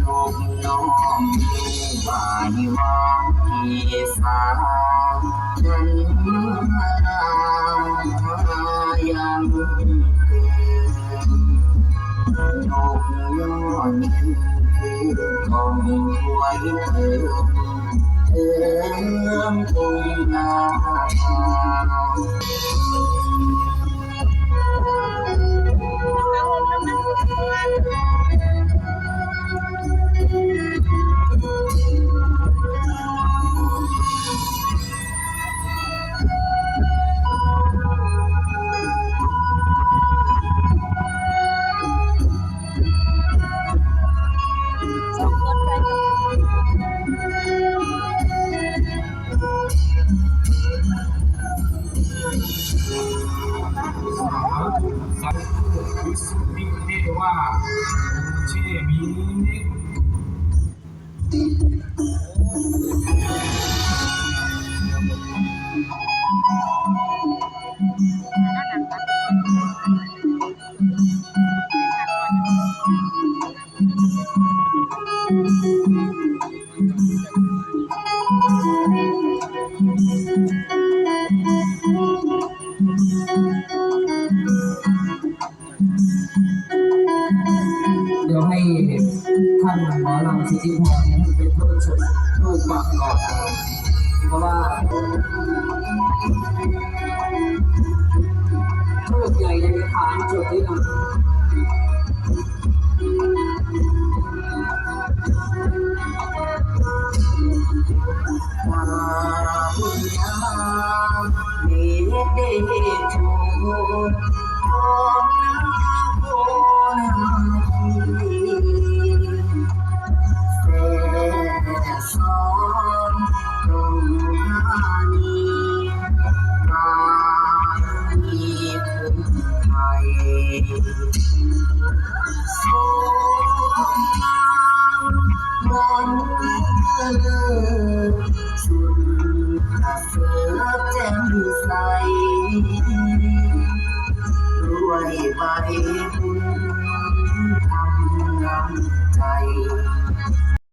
นกน้องบายหวานที่สามฉันม เรียกว่าเชมี ดี๋ยวให้ท่านหมอลำสิทธิพรเป็นผู้ชมผู้ปักกอนเพราะว่าผู้ใหญ่ในฐานจุดที่นำมาพุญญาเดชเดชโเลิ